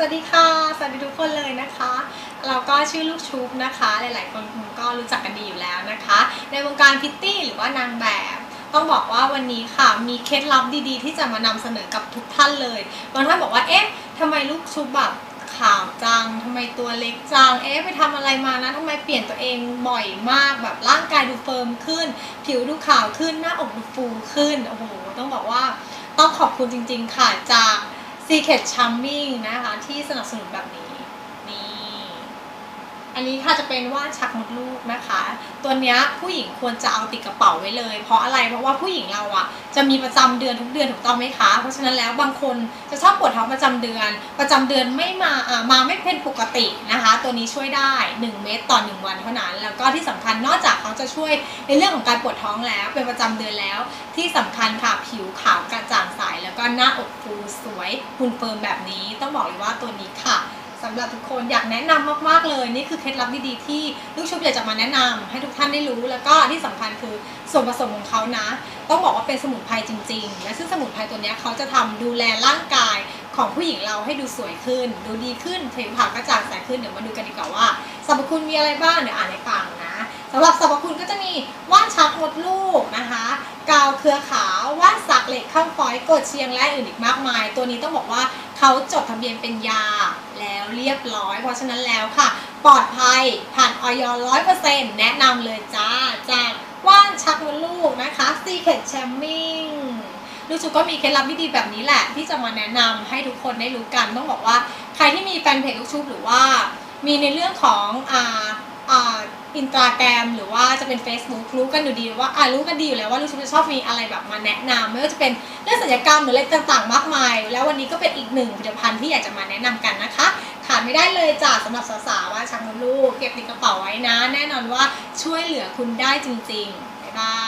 สวัสดีค่ะ สวัสดีทุกคนเลยนะคะ เราก็ชื่อลูกชุบนะคะ หลายๆ คนคงก็รู้จักกันดีอยู่แล้วนะคะ ในวงการพิตตี้หรือว่านางแบบ ต้องบอกว่าวันนี้ค่ะมีเคล็ดลับดีๆ ที่จะมานำเสนอกับทุกท่านเลยบางท่านบอกว่าเอ๊ะทำไมลูกชุบแบบขาวจังทำไมตัวเล็กจัง เอ๊ะไปทำอะไรมานะทำไมเปลี่ยนตัวเองบ่อยมากแบบร่างกายดูเฟิร์มขึ้น ผิวดูขาวขึ้นหน้าอกดูฟูขึ้นโอ้โหต้องบอกว่าต้องขอบคุณจริง ๆ ค่ะจาก Secret Charming นะคะที่สนับสนุนแบบนี้นี่อันนี้ค่ะจะเป็นว่านชักมดลูกนะคะ ตัวเนี้ยผู้หญิงควรจะเอาติดกระเป๋าไว้เลย เพราะอะไรเพราะว่าผู้หญิงเราอะจะมีประจำเดือนทุกเดือนถูกต้องไหมคะ เพราะฉะนั้นแล้วบางคนจะชอบปวดท้องประจำเดือน ประจำเดือนไม่มาอ่ามาไม่เป็นปกตินะคะ ตัวนี้ช่วยได้ 1 เม็ดต่อ 1 วันเท่านั้น แล้วก็ที่สำคัญนอกจากเขาจะช่วยในเรื่องของการปวดท้องแล้วเป็นประจำเดือนแล้วที่สำคัญค่ะผิวขาวกระจ่างใก็หน้าอกฟูสวยหุ่นเฟิร์มแบบนี้ ต้องบอกเลยว่าตัวนี้ค่ะสำหรับทุกคนอยากแนะนำมากๆเลย นี่คือเคล็ดลับดีๆที่ลูกชุบอยากจะมาแนะนำให้ทุกท่านได้รู้แล้วก็ที่สำคัญคือส่วนผสมของเขานะ ต้องบอกว่าเป็นสมุนไพรจริง ๆ และซึ่งสมุนไพรตัวนี้เขาจะทำดูแลร่างกายของผู้หญิงเราให้ดูสวยขึ้น ดูดีขึ้นผิวขาวกระจ่างใสขึ้นเดี๋ยวมาดูกันดีกว่าว่าสรรพคุณมีอะไรบ้างเดี๋ยวอ่านให้ฟังนะ สำหรับสรรพคุณก็จะมีว่านชักมดลูกนะคะ กาวเครือขาวว่านสักเหล็กข้ามฟอยกดเชียงและอื่นอีกมากมาย ตัวนี้ต้องบอกว่าเขาจดทะเบียนเป็นยาแล้วเรียบร้อย เพราะฉะนั้นแล้วค่ะ ปลอดภัยผ่านออยร้อยเปอร์เซ็นต์แนะนำเลยจ้าจากว่านชักมดลูกนะคะ Secret Charming ลูกชุบก็มีเคล็ดลับที่ดีแบบนี้แหละ ที่จะมาแนะนำให้ทุกคนได้รู้กันต้องบอกว่า ใครที่มีแฟนเพจลูกชุบหรือว่า มีในเรื่องของอ่าอ่า อินสตาแกรมหรือว่าจะเป็น Facebook รู้กันอยู่ดีว่าอ่ารู้กันดีอยู่แล้วว่าลูกชุบจะชอบมีอะไรแบบมาแนะนำไม่ว่าจะเป็นเรื่องศัลยกรรมหรืออะไรต่างๆ มากมาย แล้ววันนี้ก็เป็นอีกหนึ่งผลิตภัณฑ์ที่อยากจะมาแนะนำกันนะคะขาดไม่ได้เลยจ้ะสำหรับสาวๆว่าชังมดลูกเก็บติดกระเป๋าไว้นะ แน่นอนว่าช่วยเหลือคุณได้จริงๆบ๊ายบาย